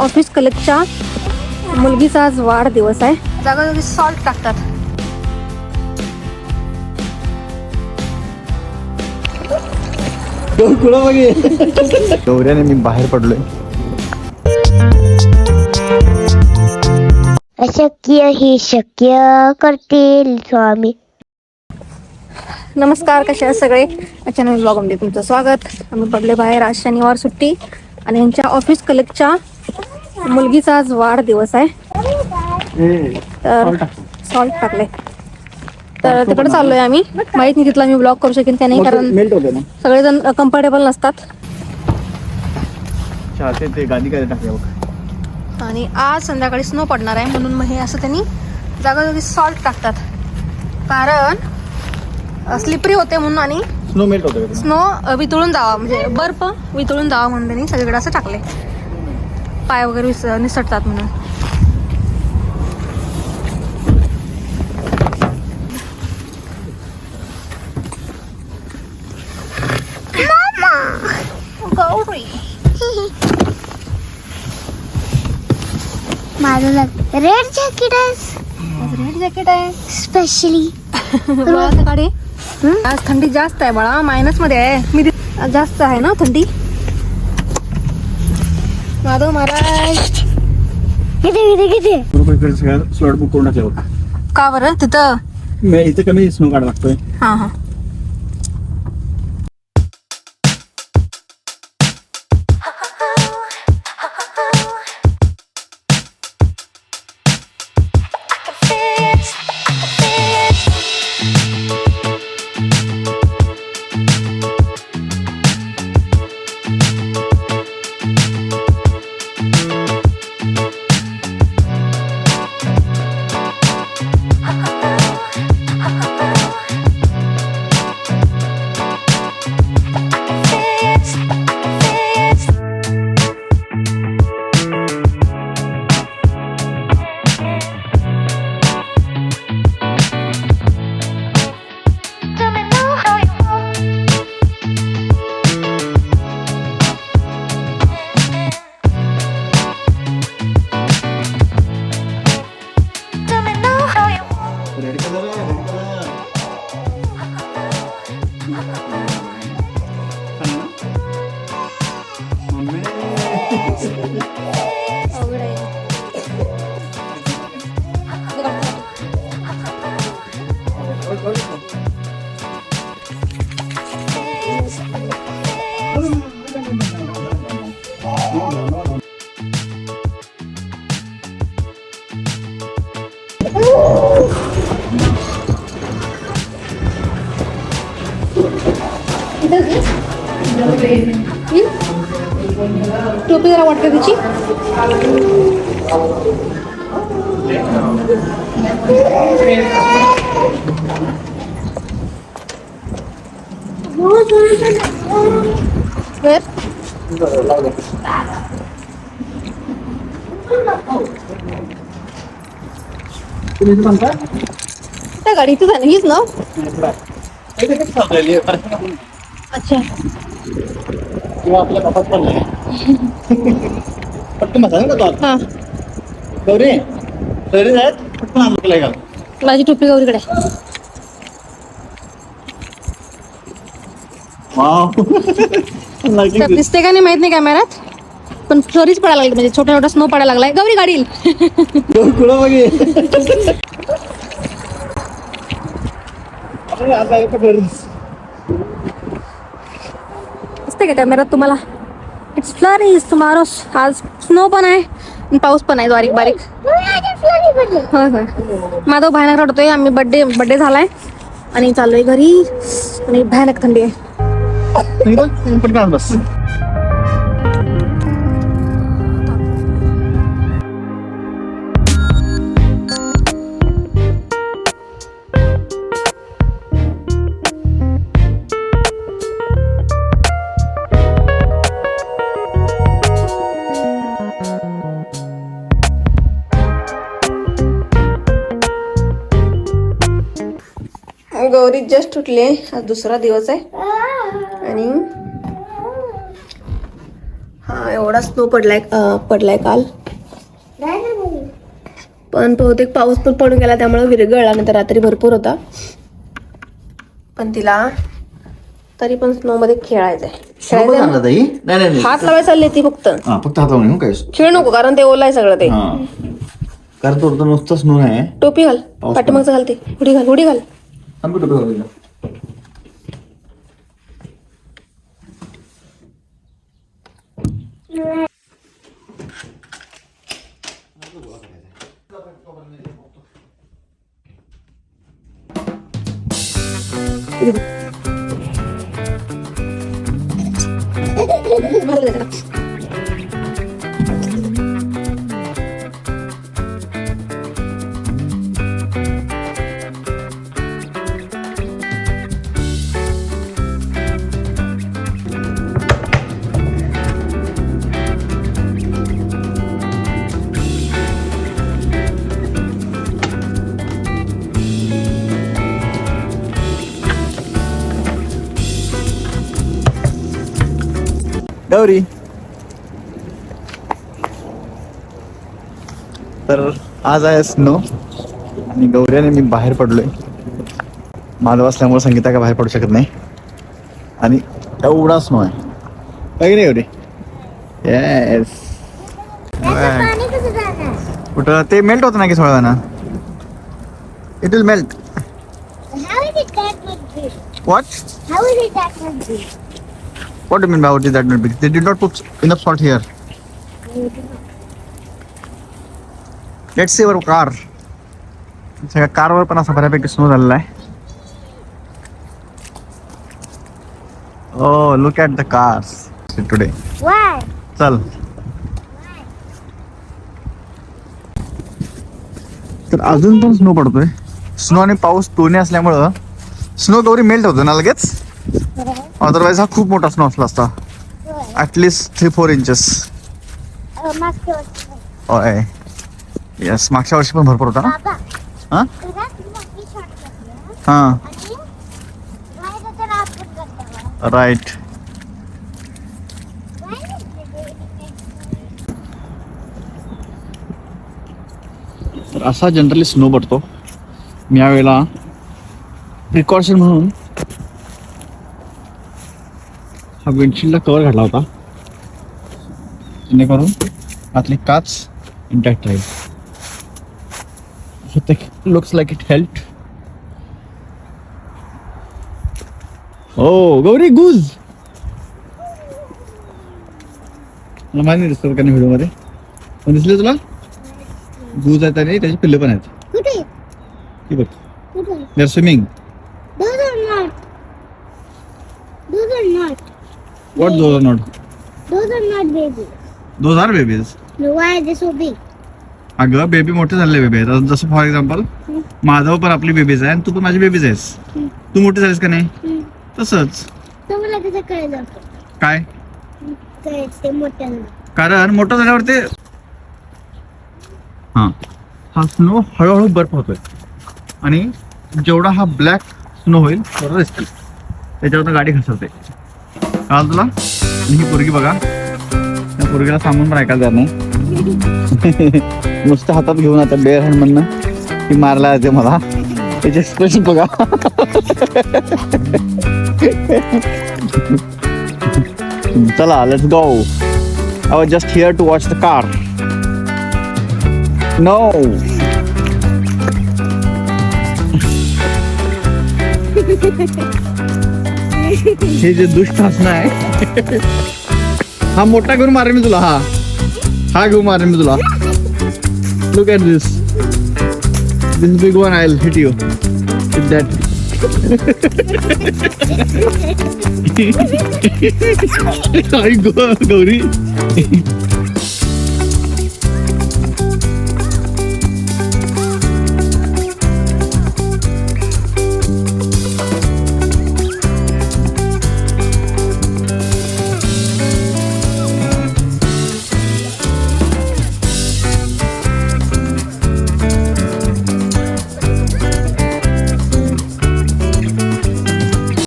Office कलेक्टच्या मुलगीचा आज वाढदिवस आहे. जागोजागी सॉल्ट टाकतात. गौऱ्याने मी बाहेर पडलोय. अशक्य ही शक्य करतील स्वामी. नमस्कार कसे आहात सगळे? नवीन ब्लॉगमध्ये तुमचं स्वागत. आम्ही पडले बाहेर आज शनिवार सुट्टी आणि यांच्या ऑफिस कलेक्टच्या मुलगीचा आज वाढदिवस आहे. तर सॉल्ट टाकले तर तिकडे चाललोय आम्ही. माहीत नाही तिथला मी ब्लॉग करू शकेन का नाही कारण मेल्ट होते ना? सगळेजण कम्फर्टेबल नसतात. आणि आज संध्याकाळी स्नो पडणार आहे म्हणून मग हे असं त्यांनी जागोजागी सॉल्ट टाकतात. कारण स्लिपरी होते म्हणून आणि स्नो मेल्ट होते स्नो वितळून जावा म्हणजे बर्फ वितळून जावा म्हणून त्यांनी सगळीकडे असं टाकले पाय वगैरे विस निसटतात म्हणून. माझं रेड जॅकेट आहे. रेड जॅकेट आहे. स्पेशली आज थंडी जास्त आहे बाळा मायनसमध्ये आहे. मी जास्त आहे ना थंडी? माधव महाराज. किती किती किती? इकडे सगळ्या स्लॉट बुक करून टाकले का बरं? तिथं? मी इथे कमी स्नो काढ लागतोय. हा हा. टोपी जरा वाटते तिची वर त्या गाडी इथं झाली हीच ना? अच्छा. किंवा आपल्या बापात पण नाही. पटकन बसा ना तो. हा. गौरी गौरी पटकन का माझी टोपी गौरीकडे. वाव. तर Lighting दिसते का नाही माहीत नाही कॅमेऱ्यात पण फ्लोरीच पडायला लागली म्हणजे छोटा छोटा स्नो पडायला लागलाय. गौरी गाडी येईल. गौरी कुठं बघे आता गौरी? दिसते का कॅमेऱ्यात तुम्हाला? इट्स फ्लरीज टुमारो आज स्नो पण आहे पाऊस पण आहे बारीक बारीक. होय होय. माधव भयानक रडतोय आम्ही बड्डे बड्डे झालाय. आणि चाललोय घरी. आणि भयानक थंडी आहे. जस्ट उठले. आज दुसरा दिवस आहे. आणि हा एवढा स्नो पडलाय पडलाय काल. पण बहुतेक पाऊस पण पडून गेला त्यामुळे विरघळला नंतर रात्री भरपूर होता. पण तिला तरी पण स्नो मध्ये खेळायचंय. नाही नाही नाही. हात लावायला चालली ती फक्त. हा फक्त हात लावून येऊ काय खेळ नको कारण ते ओलाय सगळं ते. कारण तो नुसतं स्नो आहे टोपी घाल. पाठीमागचं घाल ते. उडी घाल उडी घाल. थांब कुठं बघा तिला. गौरी. तर आज आहे स्नो. आणि आणि मी बाहेर पडलोय. माधव असल्यामुळे संगीता काय बाहेर पडू शकत नाही. आणि एवढा स्नो आहे. काय की नाही गौरी? येस कुठं? ते मेल्ट होतं ना की सोळा ना? It will melt? What How is it that much big? What do you mean by what is that not big? They did not put enough salt here. Let's see our car. सगळ्या कारवर पण असा बऱ्यापैकी snow झालेला आहे ओ look at the cars today Why? चल तर अजून पण स्नो पडतोय स्नो आणि पाऊस दोन्ही असल्यामुळं स्नो गौरी मेल्ट होतो ना लगेच अदरवाईज हा खूप मोठा स्नो असला असता. ॲटलिस्ट थ्री फोर इंचेस मागच्या वर्षी. होय. येस मागच्या वर्षी पण भरपूर होता ना? हां? हां. राईट तर असा जनरली स्नो पडतो. मी यावेळेला प्रिकॉशन म्हणून हा विंडशिल्डला कवर घातला होता. जेणेकरून आतली काच इंटॅक्ट राहील. Looks like it help oh Gauri goose! मला माहिती नाही दिसतात का व्हिडिओमध्ये पण दिसले तुला? गुज आहेत आणि त्याची पिल्ले पण आहेत. कुठे? ही बघ. कुठे? They are swimming Those are not. Those are not. What those are not Those are not babies. Those are babies No, why are they so big? अगं बेबी मोठे झालेले बेबी आहेत आता जसं फॉर एक्झाम्पल माधव पण आपली बेबीज आहे आणि तू पण माझी बेबीज आहेस. तू मोठी झालीस का नाही. तसंच. तर मला कसं कळलं काय? ते कारण मोठं झाल्यावर ते हा. हा स्नो हळूहळू बर्फ होतोय. आणि जेवढा हा ब्लॅक स्नो होईल तेवढा त्याच्यावर गाडी घसरते. कळालं तुला? आणि ही पोरगी बघा. त्या पोरगीला सांगून पण ऐकायला जात नाही. नुसतं हातात घेऊन आता बेअर हँड म्हणणं ती मारला जाते मला. त्याचे एक्सप्रेशन बघा. चला let's go I just here to watch the car no No. हे जे दुष्ट हसणं आहे हा मोठा घेऊन मारेन मी तुला हा हा घेऊन मारेन मी तुला look at this this big one I hit you with that I go Gauri